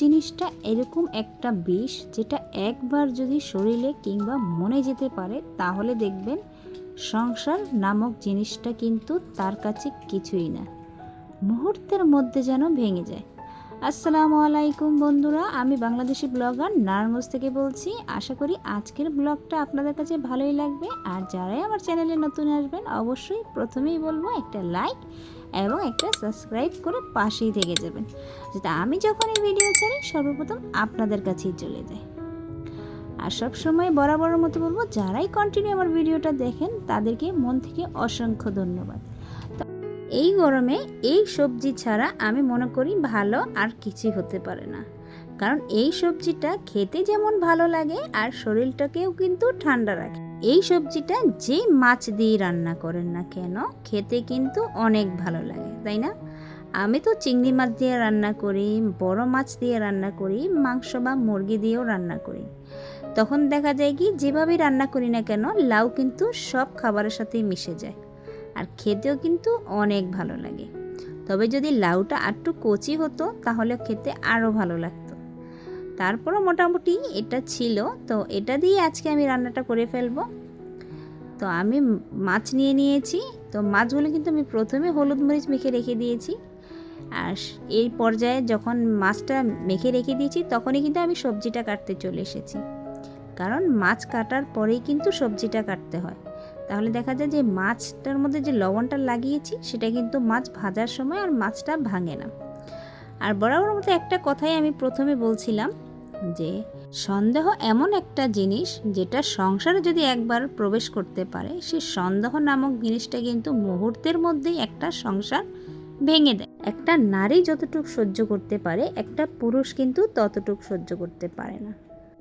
জিনিসটা এরকম একটা বিষ যেটা একবার যদি শরীরে কিংবা মনে যেতে পারে, তাহলে দেখবেন সংসার নামক জিনিসটা কিন্তু তার কাছে কিছুই না। মুহূর্তের মধ্যে যেন ভেঙে যায়। আসসালামু আলাইকুম বন্ধুরা, আমি বাংলাদেশি ব্লগার নারায়ণগঞ্জ থেকে বলছি। আশা করি আজকের ব্লগটা আপনাদের কাছে ভালোই লাগবে। আর যারাই আমার চ্যানেলে নতুন আসবেন, অবশ্যই প্রথমেই বলব একটা লাইক এবং একটা সাবস্ক্রাইব করে পাশেই থেকে যাবেন, যাতে আমি যখন এই ভিডিও ছাড়ি, সর্বপ্রথম আপনাদের কাছেই চলে যায়। আর সব সময় বরাবরের মতো বলব, যারাই কন্টিনিউ আমার ভিডিওটা দেখেন, তাদেরকে মন থেকে অসংখ্য ধন্যবাদ। এই গরমে এই সবজি ছাড়া আমি মনে করি ভালো আর কিছুই হতে পারে না। কারণ এই সবজিটা খেতে যেমন ভালো লাগে আর শরীরটাকেও কিন্তু ঠান্ডা রাখে। এই সবজিটা যে মাছ দিয়ে রান্না করেন না কেন, খেতে কিন্তু অনেক ভালো লাগে, তাই না? আমি তো চিংড়ি মাছ দিয়ে রান্না করি, বড় মাছ দিয়ে রান্না করি, মাংস বা মুরগি দিয়েও রান্না করি। তখন দেখা যায় কি, যেভাবেই রান্না করি না কেন, লাউ কিন্তু সব খাবারের সাথেই মিশে যায়। আর খেতেও কিন্তু অনেক ভালো লাগে। তবে যদি লাউটা আরটু কচি হতো, তাহলে খেতে আরও ভালো লাগতো। তারপরও মোটামুটি এটা ছিল। তো এটা দিয়ে আজকে আমি রান্নাটা করে ফেলব। তো আমি মাছ নিয়ে নিয়েছি। তো মাছগুলো কিন্তু আমি প্রথমে হলুদ মরিচ মেখে রেখে দিয়েছি। আর এই পর্যায়ে যখন মাছটা মেখে রেখে দিয়েছি, তখনই কিন্তু আমি সবজিটা কাটতে চলে এসেছি। কারণ মাছ কাটার পরেই কিন্তু সবজিটা কাটতে হয়। তাহলে দেখা যায় যে মাছটার মধ্যে যে লবণটা লাগিয়েছি, সেটা কিন্তু মাছ ভাজার সময় আর মাছটা ভাঙে না। আর বরাবর মতো একটা কথাই আমি প্রথমে বলছিলাম যে সন্দেহ এমন একটা জিনিস যেটা সংসারে যদি একবার প্রবেশ করতে পারে, সে সন্দেহ নামক জিনিসটা কিন্তু মুহূর্তের মধ্যেই একটা সংসার ভেঙে দেয়। একটা নারী যতটুক সহ্য করতে পারে, একটা পুরুষ কিন্তু ততটুকু সহ্য করতে পারে না।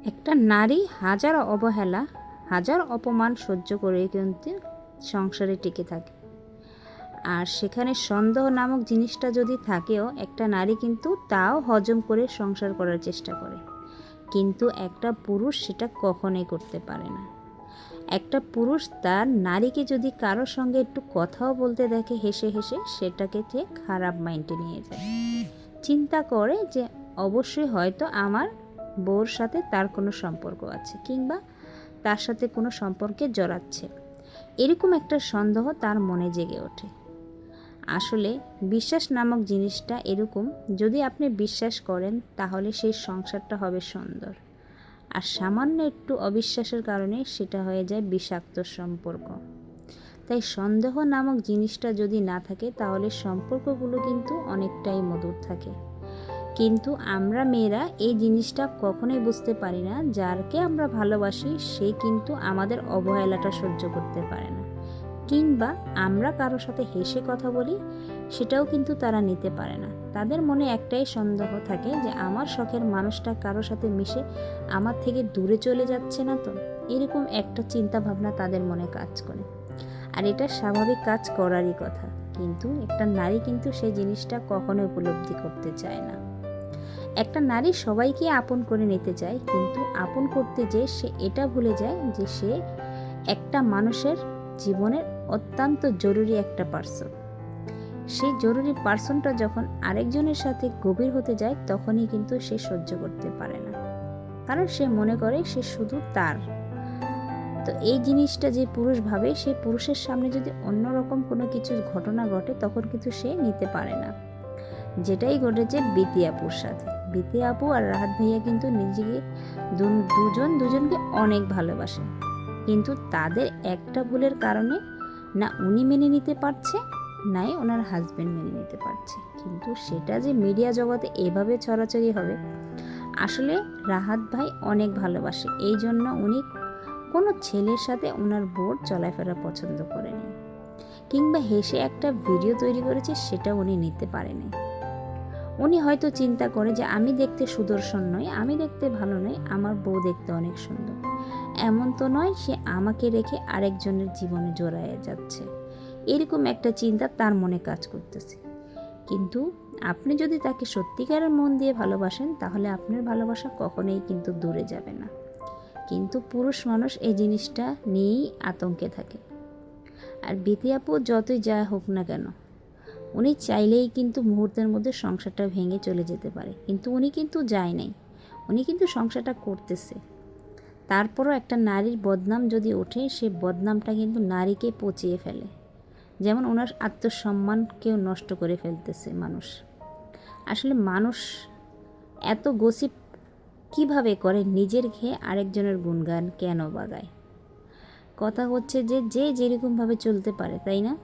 একটা নারী হাজার অবহেলা হাজার অপমান সহ্য করে কিন্তু সংসারে টিকে থাকে। আর সেখানে সন্দেহ নামক জিনিসটা যদি থাকেও, একটা নারী কিন্তু তাও হজম করে সংসার করার চেষ্টা করে। কিন্তু একটা পুরুষ সেটা কখনোই করতে পারে না। একটা পুরুষ তার নারীকে যদি কারোর সঙ্গে একটু কথাও বলতে দেখে হেসে হেসে, সেটাকে সে খারাপ মাইন্ডে নিয়ে যায়। চিন্তা করে যে, অবশ্যই হয়তো আমার বউর সাথে তার কোনো সম্পর্ক আছে কিংবা তার সাথে কোনো সম্পর্কে জড়াচ্ছে। এরকম একটা সন্দেহ তার মনে জেগে ওঠে। আসলে বিশ্বাস নামক জিনিসটা এরকম, যদি আপনি বিশ্বাস করেন, তাহলে সেই সংসারটা হবে সুন্দর। আর সামান্য একটু অবিশ্বাসের কারণে সেটা হয়ে যায় বিষাক্ত সম্পর্ক। তাই সন্দেহ নামক জিনিসটা যদি না থাকে, তাহলে সম্পর্কগুলো কিন্তু অনেকটাই মধুর থাকে। কিন্তু আমরা মেয়েরা এই জিনিসটা কখনোই বুঝতে পারি না। যারকে আমরা ভালোবাসি, সে কিন্তু আমাদের অবহেলাটা সহ্য করতে পারে না। কিংবা আমরা কারোর সাথে হেসে কথা বলি, সেটাও কিন্তু তারা নিতে পারে না। তাদের মনে একটাই সন্দেহ থাকে যে, আমার শখের মানুষটা কারোর সাথে মিশে আমার থেকে দূরে চলে যাচ্ছে না তো? এরকম একটা চিন্তা ভাবনা তাদের মনে কাজ করে। আর এটা স্বাভাবিক কাজ করারই কথা। কিন্তু একটা নারী কিন্তু সেই জিনিসটা কখনো উপলব্ধি করতে চায় না। একটা নারী সবাইকে আপন করে নিতে চায়, কিন্তু আপন করতে যে সে এটা ভুলে যায় যে সে একটা মানুষের জীবনের অত্যন্ত জরুরি একটা পার্সন সেই জরুরি পার্সনটা যখন আরেকজনের সাথে গভীর হতে যায়, তখনই কিন্তু সে সহ্য করতে পারে না। কারণ সে মনে করে সে শুধু তার। তো এই জিনিসটা যে পুরুষ ভাবে সেই পুরুষের সামনে যদি অন্যরকম কোনো কিছু ঘটনা ঘটে, তখন কিন্তু সে নিতে পারে না। যেটাই ঘটেছে বিতি আপুর সাথে বিতি আপু আর রাহাত ভাইয়া কিন্তু নিজেকে দুজন দুজনকে অনেক ভালোবাসে। কিন্তু তাদের একটা ভুলের কারণে না উনি মেনে নিতে পারছে, নাই ওনার হাজব্যান্ড মেনে নিতে পারছে। কিন্তু সেটা যে মিডিয়া জগতে এভাবে ছড়াছড়ি হবে, আসলে রাহাত ভাই অনেক ভালোবাসে। এই জন্য উনি কোনো ছেলের সাথে ওনার বোর চলাফেরা পছন্দ করেনি। কিংবা হেসে একটা ভিডিও তৈরি করেছে, সেটা উনি নিতে পারেনি। উনি হয়তো চিন্তা করে যে আমি দেখতে সুদর্শন নই, আমি দেখতে ভালো নই, আমার বউ দেখতে অনেক সুন্দর। এমন তো নয়, সে আমাকে রেখে আরেকজনের জীবনে জড়ায় যাচ্ছে। এরকম একটা চিন্তা তার মনে কাজ করতেছে। কিন্তু আপনি যদি তাকে সত্যিকারের মন দিয়ে ভালোবাসেন, তাহলে আপনার ভালোবাসা কখনোই কিন্তু দূরে যাবে না। কিন্তু পুরুষ মানুষ এই জিনিসটা নিয়েই আতঙ্কে থাকে। আর বিতি যতই যা হোক না কেন উনি চাইলেই কিন্তু মুহূর্তের মধ্যে সংসারটা ভেঙে চলে যেতে পারে। কিন্তু উনি কিন্তু যায় নাই। উনি কিন্তু সংসারটা করতেছে। তারপরও একটা নারীর বদনাম যদি ওঠে, সে বদনামটা কিন্তু নারীকে পচিয়ে ফেলে। যেমন ওনার আত্মসম্মানকেও নষ্ট করে ফেলতেছে মানুষ। আসলে মানুষ এত গসিপ কীভাবে করে? নিজের খেয়ে আরেকজনের গুণগান কেন বাগায়? কথা হচ্ছে যে যে যেরকমভাবে চলতে পারে, তাই না?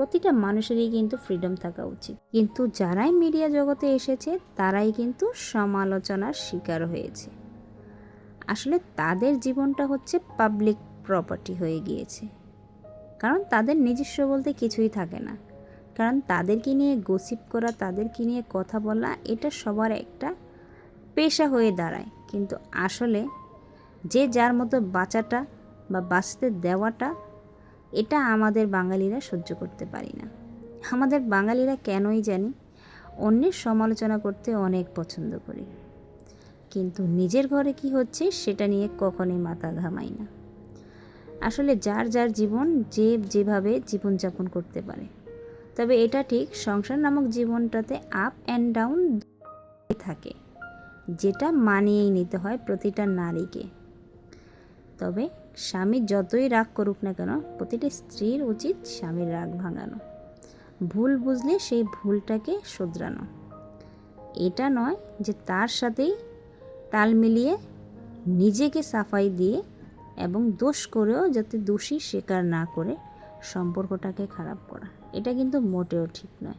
প্রতিটা মানুষেরই কিন্তু ফ্রিডম থাকা উচিত। কিন্তু যারাই মিডিয়া জগতে এসেছে, তারাই কিন্তু সমালোচনার শিকার হয়েছে। আসলে তাদের জীবনটা হচ্ছে পাবলিক প্রপার্টি হয়ে গিয়েছে। কারণ তাদের নিজস্ব বলতে কিছুই থাকে না। কারণ তাদেরকে নিয়ে গসিপ করা, তাদেরকে নিয়ে কথা বলা, এটা সবার একটা পেশা হয়ে দাঁড়ায়। কিন্তু আসলে যে যার মতো বাঁচাটা বা বাঁচতে দেওয়াটা এটা আমাদের বাঙালিরা সহ্য করতে পারি না। আমাদের বাঙালিরা কেনই জানি অন্যের সমালোচনা করতে অনেক পছন্দ করি। কিন্তু নিজের ঘরে কি হচ্ছে সেটা নিয়ে কখনোই মাথা ঘামাই না। আসলে যার যার জীবন যে যেভাবে জীবনযাপন করতে পারে। তবে এটা ঠিক সংসার নামক জীবনটাতে আপ অ্যান্ড ডাউন থাকে। যেটা মানিয়েই নিতে হয় প্রতিটা নারীকে। তবে স্বামী যতই রাগ করুক না কেন, প্রতিটি স্ত্রীর উচিত স্বামীর রাগ ভাঙানো। ভুল বুঝলে সেই ভুলটাকে শুধরানো। এটা নয় যে তার সাথেই তাল মিলিয়ে নিজেকে সাফাই দিয়ে এবং দোষ করেও যাতে দোষী স্বীকার না করে সম্পর্কটাকে খারাপ করা। এটা কিন্তু মোটেও ঠিক নয়।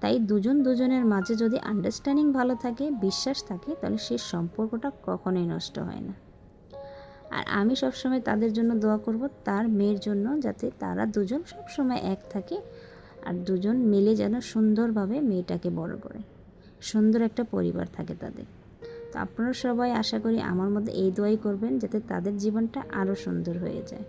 তাই দুজন দুজনের মাঝে যদি আন্ডারস্ট্যান্ডিং ভালো থাকে, বিশ্বাস থাকে, তাহলে সেই সম্পর্কটা কখনোই নষ্ট হয় না। আর আমি সবসময় তাদের জন্য দোয়া করব তার মেয়ের জন্য যাতে তারা দুজন সবসময় এক থাকে আর দুজন মিলে যেন সুন্দরভাবে মেয়েটাকে বড় করে। সুন্দর একটা পরিবার থাকে তাদের। তো আপনারা সবাই আশা করি আমার মধ্যে এই দোয়াই করবেন যাতে তাদের জীবনটা আরও সুন্দর হয়ে যায়।